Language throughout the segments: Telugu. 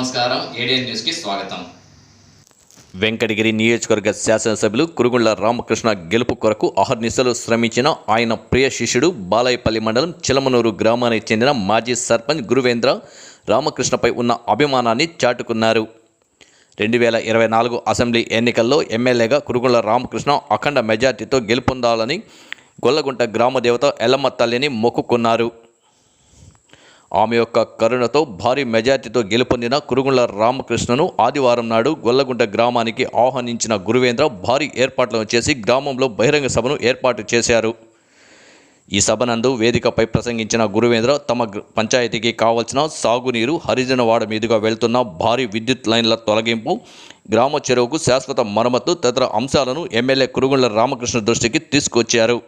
నమస్కారం. ఏడియన్ న్యూస్కి స్వాగతం. వెంకటగిరి నియోజకవర్గ శాసనసభ్యులు కురుగుళ్ళ రామకృష్ణ గెలుపు కొరకు అహర్నిశలు శ్రమించిన ఆయన ప్రియ శిష్యుడు బాలాయపల్లి మండలం చిలమనూరు గ్రామానికి చెందిన మాజీ సర్పంచ్ గురువేంద్ర రామకృష్ణపై ఉన్న అభిమానాన్ని చాటుకున్నారు. రెండు వేల ఇరవై నాలుగు అసెంబ్లీ ఎన్నికల్లో ఎమ్మెల్యేగా కురుగుళ్ళ రామకృష్ణ అఖండ మెజార్టీతో గెలుపొందాలని గొల్లగుంట గ్రామ దేవత ఎల్లమ్మ తల్లిని మొక్కుకున్నారు. ఆమె యొక్క కరుణతో భారీ మెజార్టీతో గెలుపొందిన కురుగుళ్ళ రామకృష్ణను ఆదివారం నాడు గొల్లగుంట గ్రామానికి ఆహ్వానించిన గురువేంద్ర భారీ ఏర్పాట్లను చేసి గ్రామంలో బహిరంగ సభను ఏర్పాటు చేశారు. ఈ సభనందు వేదికపై ప్రసంగించిన గురువేంద్ర తమ పంచాయతీకి కావలసిన సాగునీరు హరిజనవాడ మీదుగా వెళ్తున్న భారీ విద్యుత్ లైన్ల తొలగింపు గ్రామ చెరువుకు శాశ్వత మరమ్మతు తదితర అంశాలను ఎమ్మెల్యే కురుగుళ్ళ రామకృష్ణ దృష్టికి తీసుకొచ్చారు.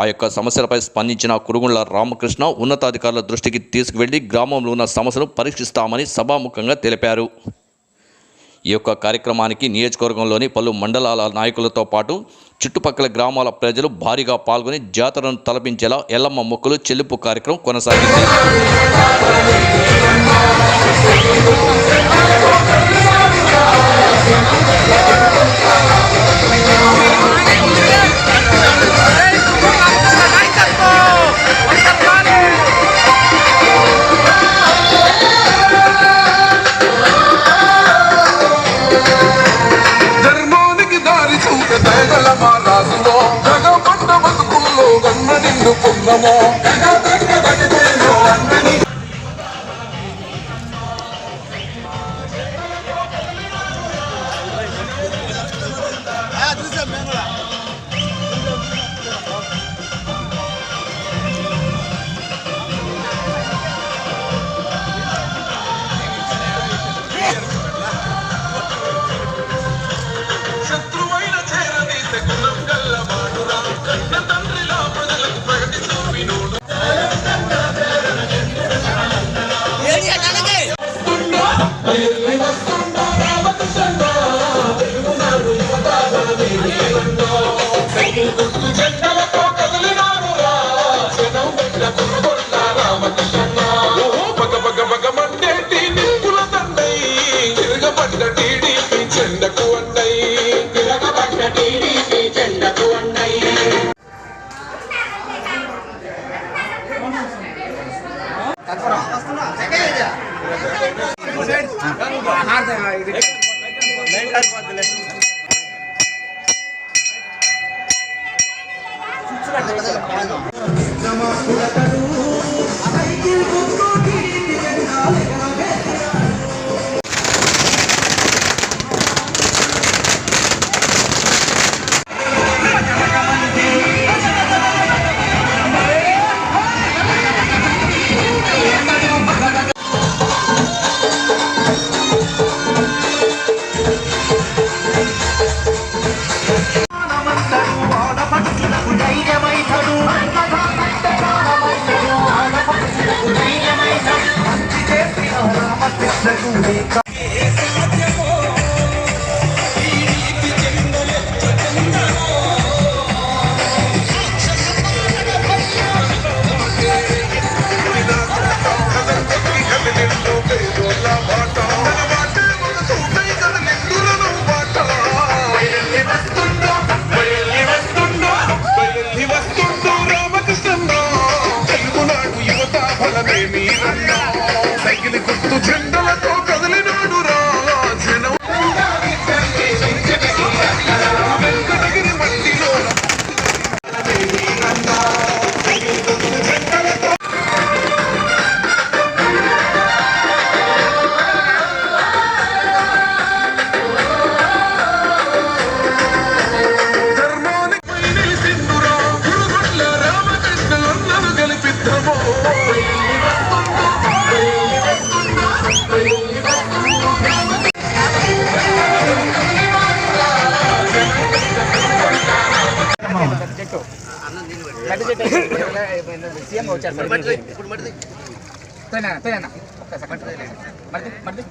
ఆ యొక్క సమస్యలపై స్పందించిన కురుగుండ్ల రామకృష్ణ ఉన్నతాధికారుల దృష్టికి తీసుకువెళ్ళి గ్రామంలో ఉన్న సమస్యలు పరీక్షిస్తామని సభాముఖంగా తెలిపారు. ఈ యొక్క కార్యక్రమానికి నియోజకవర్గంలోని పలు మండలాల నాయకులతో పాటు చుట్టుపక్కల గ్రామాల ప్రజలు భారీగా పాల్గొని జాతరను తలపించేలా ఎల్లమ్మ మొక్కలు చెల్లింపు కార్యక్రమం కొనసాగింది. more. సీఎం వచ్చారు. తేనా తేనా ఒక్కసారి మరిది. మరిది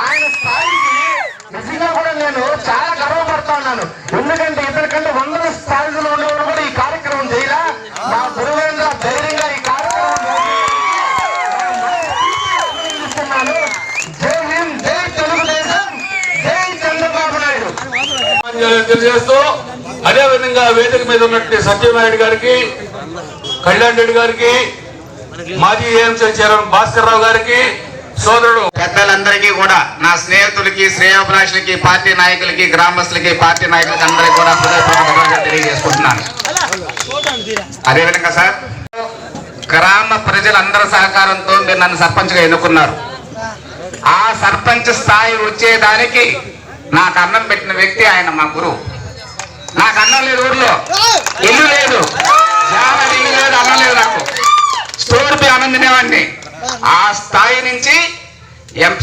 ఆయన స్థాయికి నిజంగా కూడా నేను చాలా తెలియజేస్తూ అదేవిధంగా వేదిక మీద ఉన్నటువంటి సత్యనారాయణ గారికి కళ్యాణ్ రెడ్డి గారికి మాజీ ఏఎంసీ చైర్మన్ భాస్కర్ రావు గారికి సోదరుడు పెద్దలందరికీ కూడా నా స్నేహితులకి శ్రేయోభిలాషులకి పార్టీ నాయకులకి గ్రామస్తులకి పార్టీ నాయకులకి అందరికీ కూడా హృదయపూర్వకంగా తెలియజేసుకుంటున్నాను. అదేవిధంగా సార్ గ్రామ ప్రజలందరి సహకారంతో మీరు నన్ను సర్పంచ్గా ఎన్నుకున్నారు. ఆ సర్పంచ్ స్థాయి వచ్చేదానికి నాకు అన్నం పెట్టిన వ్యక్తి ఆయన మా గురువు. నాకు అన్నం లేదు ఊర్లో. ఇల్లు లేదు. ఇల్లు లేదు అన్నం లేదు నాకు. స్టోర్ పై అన్నం తినేవాడిని. ఆ స్థాయి నుంచి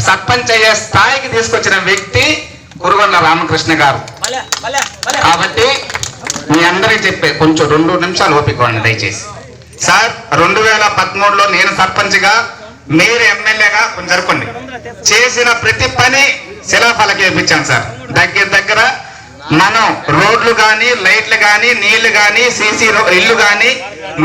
సర్పంచ్ అయ్యే స్థాయికి తీసుకొచ్చిన వ్యక్తి కురుగొండ రామకృష్ణ గారు. కాబట్టి మీ అందరికీ చెప్పే కొంచెం రెండు నిమిషాలు ఓపిక ఇవ్వండి దయచేసి. సార్ రెండు వేల పదమూడులో నేను సర్పంచ్గా మీరు ఎమ్మెల్యేగా కొంచెం జరుపుకోండి. చేసిన ప్రతి పని శిలాఫలకి వేయించాను సార్. దగ్గర దగ్గర మనం రోడ్లు కానీ లైట్లు కానీ నీళ్ళు కానీ సీసీ ఇల్లు కానీ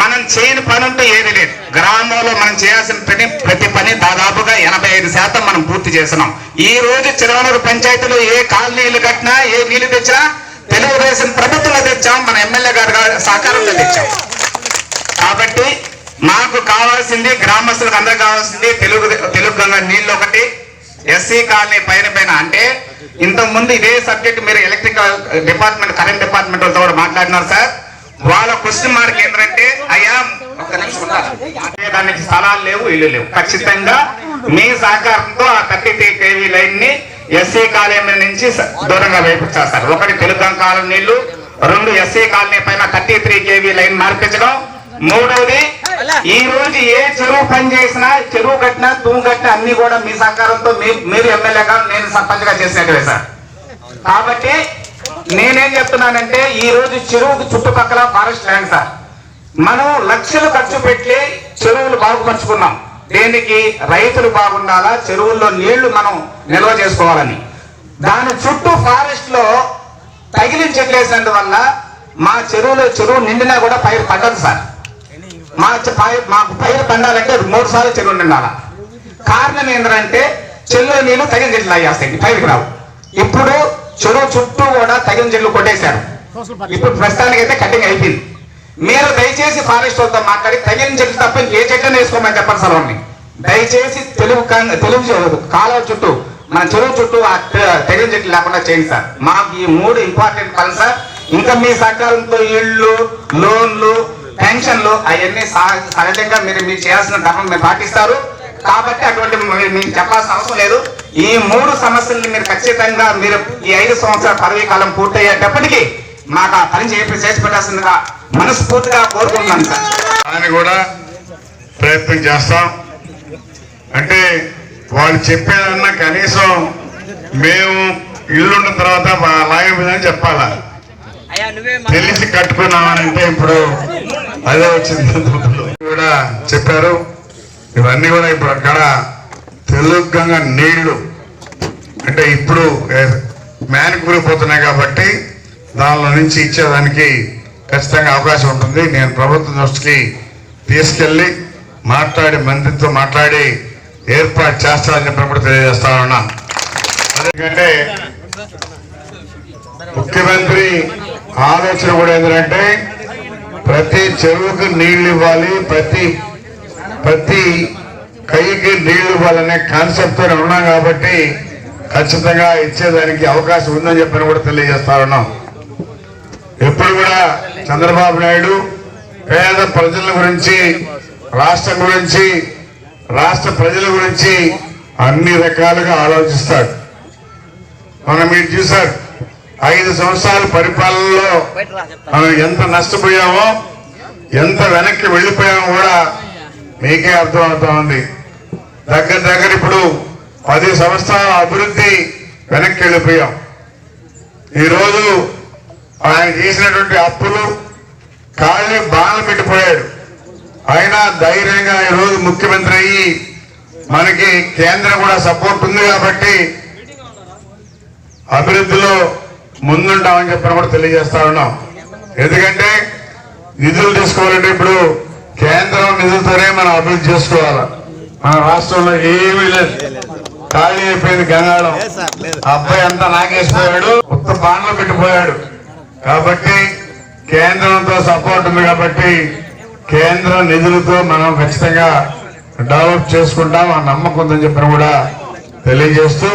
మనం చేయని పని ఉంటూ ఏది లేదు. గ్రామంలో మనం చేయాల్సిన ప్రతి ప్రతి పని దాదాపుగా ఎనభై ఐదు శాతం మనం పూర్తి చేస్తున్నాం. ఈ రోజు చిరవనూరు పంచాయతీలో ఏ కాలనీలు కట్టినా ఏ నీళ్ళు తెచ్చినా తెలుగుదేశం ప్రభుత్వంలో తెచ్చాం మన ఎమ్మెల్యే గారు సహకారంలో తెచ్చాం. కాబట్టి మాకు కావాల్సింది గ్రామస్తులకు అందరికి కావాల్సింది తెలుగు తెలుగు గంగ నీళ్ళు ఒకటి ఎస్సీ కాలనీ పైన పైన అంటే ఇంతకుముందు ఇదే సబ్జెక్ట్ మీరు ఎలక్ట్రికల్ డిపార్ట్మెంట్ కరెంట్ డిపార్ట్మెంట్ వాళ్ళతో కూడా మాట్లాడినారు సార్. వాళ్ళ క్వశ్చన్ మార్క్ ఏంటంటే అయ్యా ఒక్క నిమిషం దానికి స్థలాలు లేవు ఇల్లు లేవు. ఖచ్చితంగా మీ సహకారంతో ఆ థర్టీ త్రీ కేవీ లైన్ని ఎస్సీ కాలనీ నుంచి దూరంగా వేపించారు ఒకటి తెలుగు కాలం నీళ్ళు రెండు ఎస్సీ కాలనీ పైన థర్టీ త్రీ కేవీ లైన్ మార్పించడం మూడవది ఈ రోజు ఏ చెరువు పని చేసినా చెరువు కట్టినా తూము కట్టినా అన్ని కూడా మీ సహకారంతో మీ- మీరు ఎమ్మెల్యేగా నేను సర్పంచ్గా చేసినట్టువే సార్. కాబట్టి నేనేం చెప్తున్నానంటే ఈ రోజు చెరువుకు చుట్టుపక్కల ఫారెస్ట్ ల్యాండ్ సార్. మనం లక్షలు ఖర్చు పెట్టి చెరువులు బాగుపరుచుకున్నాం. దేనికి? రైతులు బాగుండాలా చెరువుల్లో నీళ్ళు మనం నిల్వ చేసుకోవాలని. దాని చుట్టూ ఫారెస్ట్లో తగిలిన మా చెరువులో చెరువు నిండినా కూడా పైరు పడ్డదు సార్. మా పై- మాకు పైరు పండాలంటే మూడు సార్లు చెరువు ఉండాల? కారణం ఏంటంటే చెరువులో నీళ్ళు తగిన చెట్లు అయ్యేస్తాయి పైరుకి రావు. ఇప్పుడు చెరువు చుట్టూ కూడా తగిన చెట్లు కొట్టేశారు. ఇప్పుడు ప్రస్తుతానికి అయితే కటింగ్ అయిపోయింది. మీరు దయచేసి ఫారెస్ట్ వాళ్ళతో మాట్లాడి తగిన చెట్లు తప్ప ఏ చెట్లను వేసుకోమని చెప్పండి సార్ దయచేసి తెలుగు తెలుగు కాలువ చుట్టూ మన చెరువు చుట్టూ ఆ తగిన చెట్లు లేకుండా చేయండి సార్. మాకు ఈ మూడు ఇంపార్టెంట్ పనులు సార్. ఇంకా మీ సహకారంతో ఇళ్ళు లోన్లు పెన్షన్లు అవన్నీ సహ- సహజంగా మీరు మీరు చేయాల్సిన ధర్మం మీరు పాటిస్తారు. కాబట్టి అటువంటి మీకు చెప్పాల్సిన అవసరం లేదు. ఈ మూడు సమస్యల్ని మీరు ఖచ్చితంగా మీరు ఈ ఐదు సంవత్సరాల పదవీ కాలం పూర్తయ్యేటప్పటికి మాకు ఆ పని చేపి చేసి పెట్టాల్సిందిగా మనస్ఫూర్తిగా కోరుకుంటున్నాను సార్. అని కూడా ప్రయత్నం చేస్తాం. అంటే వాళ్ళు చెప్పేదన్నా కనీసం మేము ఇల్లున్న తర్వాత మా లాగదని చెప్పాలా? అయ్యా నువ్వే తెలిసి కట్టుకున్నామనంటే ఇప్పుడు అదే వచ్చింది. కూడా చెప్పారు. ఇవన్నీ కూడా ఇప్పుడు అక్కడ తెలుగంగా నీళ్ళు. అంటే ఇప్పుడు మేనకూరిపోతున్నాయి కాబట్టి దానిలో నుంచి ఇచ్చేదానికి ఖచ్చితంగా అవకాశం ఉంటుంది. నేను ప్రభుత్వం దృష్టికి తీసుకెళ్ళి మాట్లాడి మంత్రితో మాట్లాడి ఏర్పాటు చేస్తానని చెప్పినప్పుడు తెలియజేస్తా ఉన్నా. ఎందుకంటే ముఖ్యమంత్రి ఆలోచన కూడా ఏంటంటే ప్రతి చెరువుకు నీళ్ళు ఇవ్వాలి ప్రతి ప్రతి కైకి నీళ్ళు ఇవ్వాలనే కాన్సెప్ట్తో ఉన్నాం కాబట్టి ఖచ్చితంగా ఇచ్చేదానికి అవకాశం ఉందని చెప్పని కూడా తెలియజేస్తా ఉన్నాం. ఎప్పుడు కూడా చంద్రబాబు నాయుడు పేద ప్రజల గురించి రాష్ట్రం గురించి రాష్ట్ర ప్రజల గురించి అన్ని రకాలుగా ఆలోచిస్తాడు. మనం మీరు చూసారు ఐదు సంవత్సరాల పరిపాలనలో మనం ఎంత నష్టపోయామో ఎంత వెనక్కి వెళ్ళిపోయామో కూడా మీకే అర్థమవుతా ఉంది దగ్గర దగ్గర ఇప్పుడు పది సంవత్సరాల అభివృద్ధి వెనక్కి వెళ్ళిపోయాం. ఈరోజు ఆయన చేసినటువంటి అప్పులు కాళ్ళు బాణలు పెట్టిపోయాడు. అయినా ధైర్యంగా ఈరోజు ముఖ్యమంత్రి అయ్యి మనకి కేంద్రం కూడా సపోర్ట్ ఉంది కాబట్టి అభివృద్ధిలో ముందుంటామని చెప్పని కూడా తెలియజేస్తా ఉన్నాం. ఎందుకంటే నిధులు తీసుకోవాలంటే ఇప్పుడు కేంద్రం నిధులతోనే మనం అభివృద్ధి చేసుకోవాలి. మన రాష్ట్రంలో ఏమీ లేదు. ఖాళీ అయిపోయింది గంగాళం. అబ్బాయి అంతా నాగేసిపోయాడు ఉత్త బాండ్లు పెట్టిపోయాడు. కాబట్టి కేంద్రంతో సపోర్ట్ ఉంది కాబట్టి కేంద్ర నిధులతో మనం ఖచ్చితంగా డెవలప్ చేసుకుంటాం ఆ నమ్మకం ఉందని చెప్పిన కూడా తెలియజేస్తూ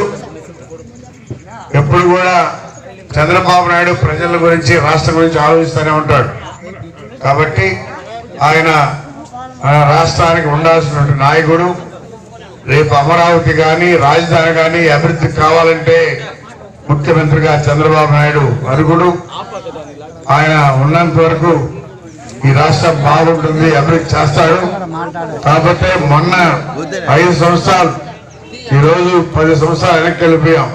ఎప్పుడు కూడా చంద్రబాబు నాయుడు ప్రజల గురించి రాష్ట్రం గురించి ఆలోచిస్తూనే ఉంటాడు. కాబట్టి ఆయన రాష్ట్రానికి ఉండాల్సినటువంటి నాయకుడు రేపు అమరావతి కానీ రాజధాని కానీ అభివృద్ధి కావాలంటే ముఖ్యమంత్రిగా చంద్రబాబు నాయుడు అరుగుడు ఆయన ఉన్నంత వరకు ఈ రాష్ట్రం బాగుంటుంది అభివృద్ధి చేస్తాడు. కాబట్టి మొన్న ఐదు సంవత్సరాలు ఈరోజు పది సంవత్సరాలు వెనక్కి వెళ్ళిపోయాం.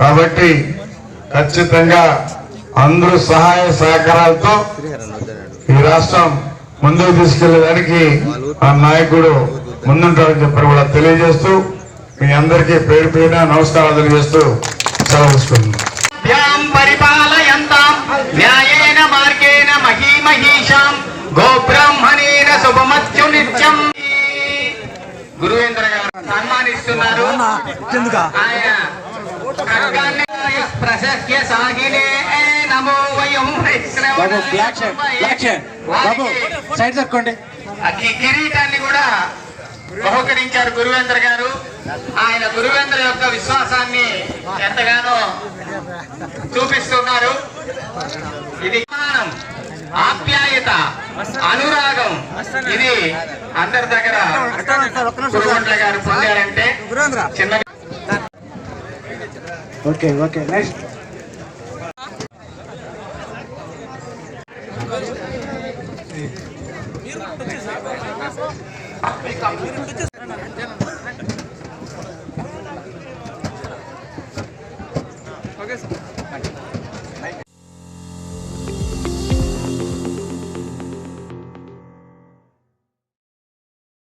కాబట్టి ఖచ్చితంగా అందరూ సహాయ సహకారాలతో ఈ రాష్ట్రం ముందుకు తీసుకెళ్ళేదానికి ఆ నాయకుడు ముందుంటాడని చెప్పని కూడా తెలియజేస్తూ మీ అందరికీ పేరు పేరున నమస్కారాలు తెలియజేస్తూ సెలవు తీసుకుంటున్నాను భ్యాం పరిపాలయంతాం న్యాయేన మార్గేణ మహీమహీషాం గోబ్రాహ్మణేన శుభమత్యు నిత్యం. గురువేంద్ర గారు సన్మానిస్తున్నారు. ఆయన ప్రశస్య సాగినే నమో వయం సైడ్ తక్కోండి. ఈ కిరీటాన్ని కూడా బహుకరించారు గురువేంద్ర గారు. ఆయన గురువేంద్ర యొక్క విశ్వాసాన్ని ఎంతగానో చూపిస్తున్నారు. ఇది ఆప్యాయత అనురాగం. ఇది అందరి దగ్గర గురువంట్ల గారు పొందారంటే చిన్న okay okay next okay sir.